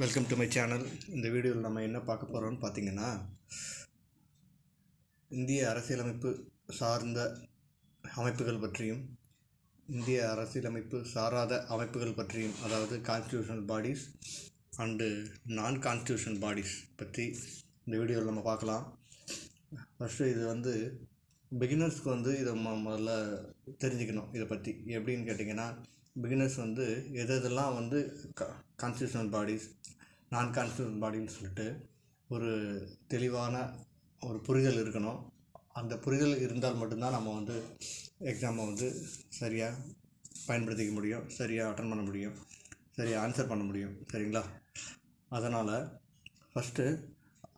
Welcome to my channel இந்த வீடியோவில் நம்ம என்ன பார்க்க போகிறோம்னு பார்த்தீங்கன்னா இந்திய அரசியலமைப்பு சார்ந்த அமைப்புகள் பற்றியும் இந்திய அரசியலமைப்பு சாராத அமைப்புகள் பற்றியும் அதாவது constitutional bodies and non constitutional bodies பற்றி இந்த வீடியோவில் நம்ம பார்க்கலாம். ஃபஸ்ட்டு இது வந்து பிகினர்ஸ்க்கு வந்து இதை ம முதல்ல தெரிஞ்சுக்கணும் இதை பற்றி. எப்படின்னு கேட்டிங்கன்னா பிகினர்ஸ் வந்து எது எதெல்லாம் வந்து க கான்ஸ்டியூஷனல் பாடிஸ் நான் கான்ஸ்டியூஷனல் பாடின்னு சொல்லிட்டு ஒரு தெளிவான ஒரு புரிதல் இருக்கணும். அந்த புரிதல் இருந்தால் மட்டும்தான் நம்ம வந்து எக்ஸாமை வந்து சரியாக பயன்படுத்திக்க முடியும் சரியாக அட்டன் பண்ண முடியும் சரியாக ஆன்சர் பண்ண முடியும். சரிங்களா? அதனால் ஃபஸ்ட்டு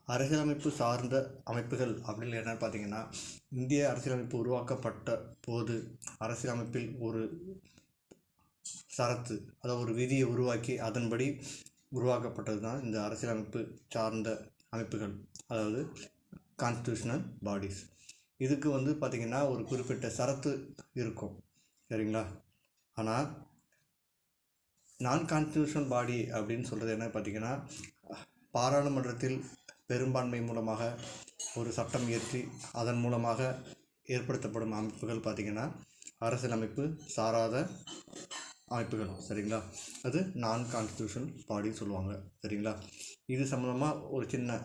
அரசியலமைப்பு சார்ந்த அமைப்புகள் அப்படின்னு என்னென்னு பார்த்தீங்கன்னா இந்திய அரசியலமைப்பு உருவாக்கப்பட்ட போது அரசியலமைப்பில் ஒரு சரத்து அதாவது ஒரு விதியை உருவாக்கி அதன்படி உருவாக்கப்பட்டது தான் இந்த அரசியலமைப்பு சார்ந்த அமைப்புகள் அதாவது கான்ஸ்டியூஷனல் பாடிஸ் இதுக்கு வந்து பார்த்திங்கன்னா ஒரு குறிப்பிட்ட சரத்து இருக்கும். சரிங்களா? ஆனால் நான் கான்ஸ்டியூஷனல் பாடி அப்படின்னு சொல்கிறது என்ன பார்த்திங்கன்னா பாராளுமன்றத்தில் பெரும்பான்மை மூலமாக ஒரு சட்டம் இயற்றி அதன் மூலமாக ஏற்படுத்தப்படும் அமைப்புகள் பார்த்திங்கன்னா அரசியலமைப்பு சாராத அமைப்புகள் சரிங்களா? அது நான் கான்ஸ்டியூஷன் பாடின்னு சொல்லுவாங்க. சரிங்களா? இது சம்மந்தமாக ஒரு சின்ன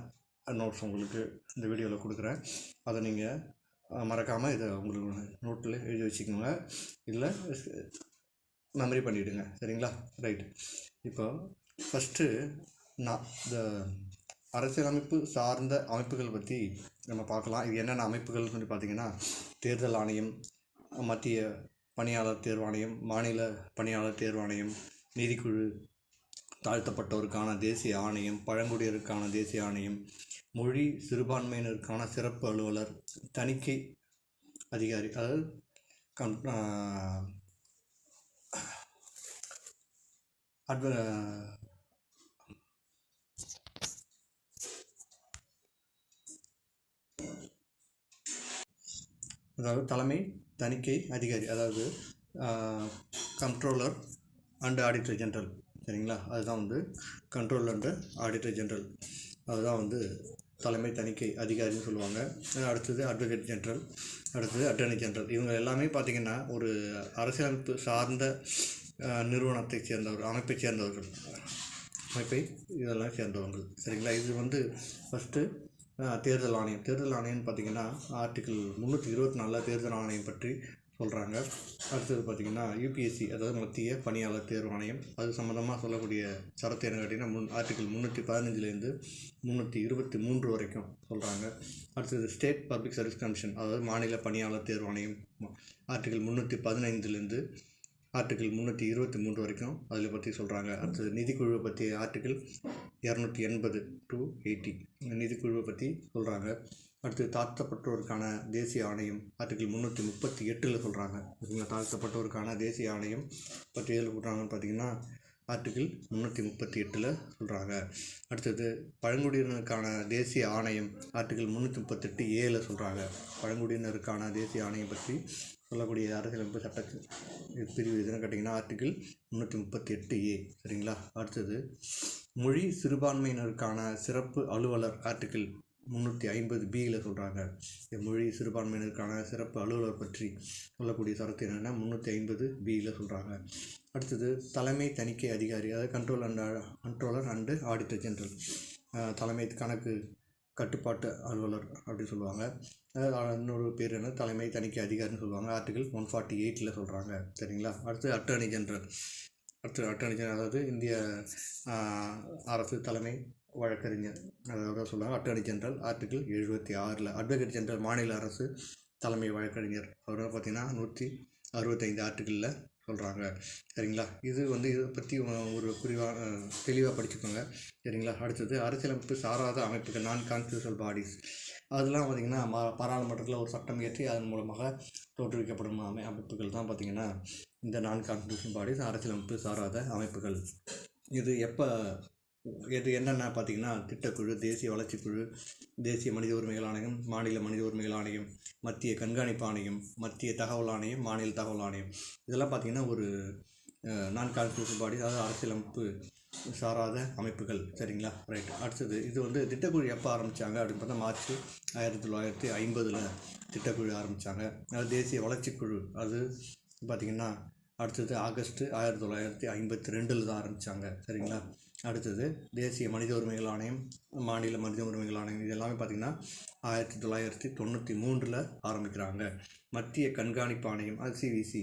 நோட்ஸ் உங்களுக்கு இந்த வீடியோவில் கொடுக்குறேன். அதை நீங்கள் மறக்காமல் இதை உங்களுக்கு நோட்டில் எழுதி வச்சுக்கோங்க. இல்லை மெமரி பண்ணிவிடுங்க சரிங்களா? ரைட் இப்போ ஃபஸ்ட்டு நான் இந்த அரசியலமைப்பு சார்ந்த அமைப்புகள் பற்றி நம்ம பார்க்கலாம். இது என்னென்ன அமைப்புகள் சொல்லி பார்த்திங்கன்னா தேர்தல் ஆணையம் மத்திய பணியாளர் தேர்வாணையம் மாநில பணியாளர் தேர்வாணையம் நீதிக்குழு தாழ்த்தப்பட்டோருக்கான தேசிய ஆணையம் பழங்குடியருக்கான தேசிய ஆணையம் மொழி சிறுபான்மையினருக்கான சிறப்பு அலுவலர் தணிக்கை அதிகாரி அதாவது கம் அட்வ அதாவது தலைமை தணிக்கை அதிகாரி அதாவது கண்ட்ரோலர் அண்டு ஆடிட்டர் ஜென்ரல் சரிங்களா? அதுதான் வந்து கண்ட்ரோலர் அண்டு ஆடிட்டர் ஜென்ரல் அதுதான் வந்து தலைமை தணிக்கை அதிகாரின்னு சொல்லுவாங்க. அடுத்தது அட்வொகேட் ஜென்ரல் அடுத்தது அட்டர்னி ஜென்ரல் இவங்க எல்லாமே பார்த்திங்கன்னா ஒரு அரசியலமைப்பு சார்ந்த நிறுவனத்தை சேர்ந்தவர் அமைப்பை சேர்ந்தவர்கள். அமைப்பை இதெல்லாம் சேர்ந்தவர்கள் சரிங்களா? இது வந்து ஃபஸ்ட்டு தேர்தல் ஆணையம். தேர்தல் ஆணையம்னு பார்த்திங்கன்னா ஆர்டிக்கல் முந்நூற்றி இருபத்தி நாலில் தேர்தல் ஆணையம் பற்றி சொல்கிறாங்க அடுத்தது பார்த்திங்கன்னா யூபிஎஸ்சி அதாவது மத்திய பணியாளர் தேர்வு ஆணையம். அது சம்மந்தமாக சொல்லக்கூடிய சரத்து என்ன கேட்டிங்கன்னா முன் ஆர்டிக்கல் முந்நூற்றி பதினஞ்சுலேருந்து முந்நூற்றி இருபத்தி மூன்று வரைக்கும் சொல்கிறாங்க அடுத்தது ஸ்டேட் பப்ளிக் சர்வீஸ் கமிஷன் அதாவது மாநில பணியாளர் தேர்வு ஆணையம். ஆர்டிக்கல் முந்நூற்றி பதினைந்துலேருந்து ஆர்டிக்கிள் முந்நூற்றி இருபத்தி மூன்று வரைக்கும் அதில் பற்றி சொல்கிறாங்க. அடுத்தது நிதிக்குழுவை பற்றி ஆர்டிக்கிள் இரநூத்தி எண்பது டு எயிட்டி நிதிக்குழுவை பற்றி சொல்கிறாங்க. அடுத்து தாழ்த்தப்பட்டோருக்கான தேசிய ஆணையம் ஆர்டிக்கிள் முந்நூற்றி முப்பத்தி எட்டில் சொல்கிறாங்க. ஓகேங்களா தாழ்த்தப்பட்டோருக்கான தேசிய ஆணையம் பற்றி எதில் சொல்கிறாங்கன்னு பார்த்தீங்கன்னா ஆர்டிக்கிள் முந்நூற்றி முப்பத்தி எட்டில் சொல்கிறாங்க. அடுத்தது பழங்குடியினருக்கான தேசிய ஆணையம் ஆர்டிக்கிள் முந்நூற்றி முப்பத்தெட்டு ஏழில் சொல்கிறாங்க. பழங்குடியினருக்கான தேசிய ஆணையம் பற்றி சொல்லக்கூடிய அரசியலமைப்பு சட்ட பிரிவு எதுன்னு கேட்டிங்கன்னா ஆர்டிக்கிள் முந்நூற்றி முப்பத்தி எட்டு ஏ. சரிங்களா? அடுத்தது மொழி சிறுபான்மையினருக்கான சிறப்பு அலுவலர் ஆர்டிக்கிள் முந்நூற்றி ஐம்பது பியில் சொல்கிறாங்க மொழி சிறுபான்மையினருக்கான சிறப்பு அலுவலர் பற்றி சொல்லக்கூடிய சரத்து என்னென்னா முந்நூற்றி ஐம்பது பியில் சொல்கிறாங்க அடுத்தது தலைமை தணிக்கை அதிகாரி அதாவது control and controller and auditor general தலைமை கணக்கு கட்டுப்பாட்டு அலுவலர் அப்படின்னு சொல்லுவாங்க. இன்னொரு பேர் என்ன? தலைமை தணிக்கை அதிகாரின்னு சொல்லுவாங்க. ஆர்டிகல் ஒன் ஃபார்ட்டி எயிட்டில் சொல்கிறாங்க சரிங்களா? அடுத்து அட்டர்னி ஜென்ரல் அடுத்து அட்டர்னி ஜெனரல் அதாவது இந்திய அரசு தலைமை வழக்கறிஞர். அதாவது சொல்லுவாங்க அட்டர்னி ஜென்ரல் ஆர்டிகிள் எழுபத்தி ஆறில். அட்வொகேட் ஜென்ரல் மாநில அரசு தலைமை வழக்கறிஞர். அவர் பார்த்திங்கன்னா நூற்றி அறுபத்தைந்து ஆர்டிகிளில் சொல்கிறாங்க சரிங்களா? இது வந்து இதை பற்றி ஒரு குறிவாக தெளிவாக படிச்சுக்கோங்க. சரிங்களா? அடுத்தது அரசியலமைப்பு சாராத அமைப்புகள் நான் கான்ஸ்டியூஷனல் பாடிஸ் அதெல்லாம் பார்த்திங்கன்னா மா பாராளுமன்றத்தில் ஒரு சட்டம் இயற்றி அதன் மூலமாக தோற்றுவிக்கப்படும் அமை அமைப்புகள் தான் பார்த்திங்கன்னா இந்த நான் கான்ஸ்டியூஷன் பாடிஸ் அரசியலமைப்பு சாராத அமைப்புகள். இது எப்போ இது என்னென்ன பார்த்திங்கன்னா திட்டக்குழு தேசிய வளர்ச்சிக்குழு தேசிய மனித உரிமைகள் ஆணையம் மாநில மனித உரிமைகள் ஆணையம் மத்திய கண்காணிப்பு ஆணையம் மத்திய தகவல் ஆணையம் மாநில தகவல் ஆணையம். இதெல்லாம் பார்த்திங்கன்னா ஒரு நான் கான்ஸ்டியூஷன் பாடி அதாவது அரசியலமைப்பு சாராத அமைப்புகள். சரிங்களா? ரைட் அடுத்தது இது வந்து திட்டக்குழு எப்போ ஆரம்பித்தாங்க அப்படின்னு பார்த்தா மார்ச் ஆயிரத்தி தொள்ளாயிரத்தி ஐம்பதில் திட்டக்குழு ஆரம்பித்தாங்க அதாவது தேசிய வளர்ச்சிக்குழு அது பார்த்திங்கன்னா அடுத்தது ஆகஸ்ட்டு ஆயிரத்தி தொள்ளாயிரத்தி ஐம்பத்தி ரெண்டில் தான் ஆரம்பித்தாங்க சரிங்களா? அடுத்தது தேசிய மனித உரிமைகள் ஆணையம் மாநில மனித உரிமைகள் ஆணையம் இது எல்லாமே பார்த்திங்கன்னா ஆயிரத்தி தொள்ளாயிரத்தி தொண்ணூற்றி மூன்றில் ஆரம்பிக்கிறாங்க. மத்திய கண்காணிப்பு ஆணையம் அது சிவிசி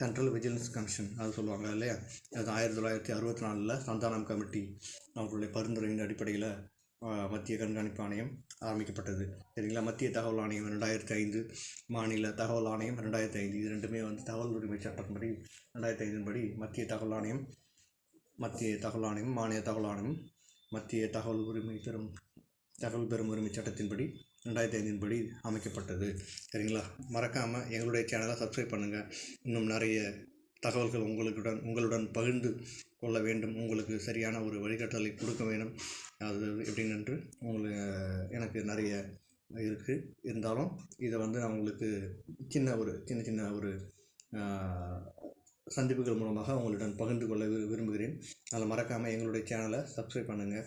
சென்ட்ரல் விஜிலன்ஸ் கமிஷன் அது சொல்லுவாங்க இல்லையா? அது ஆயிரத்தி தொள்ளாயிரத்தி அறுபத்தி நாலில் சந்தானம் கமிட்டி அவர்களுடைய பரிந்துரையின் அடிப்படையில் மத்திய கண்காணிப்பு ஆணையம் ஆரம்பிக்கப்பட்டது. சரிங்களா? மத்திய தகவல் ஆணையம் ரெண்டாயிரத்தி ஐந்து மாநில தகவல் ஆணையம் ரெண்டாயிரத்தி ஐந்து. இது ரெண்டுமே வந்து தகவல் உரிமை சட்டத்தின்படி ரெண்டாயிரத்தி ஐந்தின் படி மத்திய தகவல் ஆணையம் மத்திய தகவல் ஆணையம் மாநில தகவல் ஆணையம் மத்திய தகவல் உரிமை பெறும் தகவல் பெறும் உரிமை சட்டத்தின்படி ரெண்டாயிரத்தி ஐந்தின் படி அமைக்கப்பட்டது. சரிங்களா? மறக்காமல் எங்களுடைய சேனலை சப்ஸ்கிரைப் பண்ணுங்கள் இன்னும் நிறைய தகவல்கள் உங்களுடன் உங்களுடன் பகிர்ந்து கொள்ள வேண்டும். உங்களுக்கு சரியான ஒரு வழிகாட்டலை கொடுக்க வேண்டும். அது எப்படின்னு என்று உங்களுக்கு எனக்கு நிறைய இருக்குது இருந்தாலும் இதை வந்து நான் உங்களுக்கு சின்ன ஒரு சின்ன சின்ன ஒரு சந்திப்புகள் மூலமாக உங்களுடன் பகிர்ந்து கொள்ள விரும்புகிறேன். அதில் மறக்காமல் எங்களுடைய சேனலை சப்ஸ்கிரைப் பண்ணுங்கள்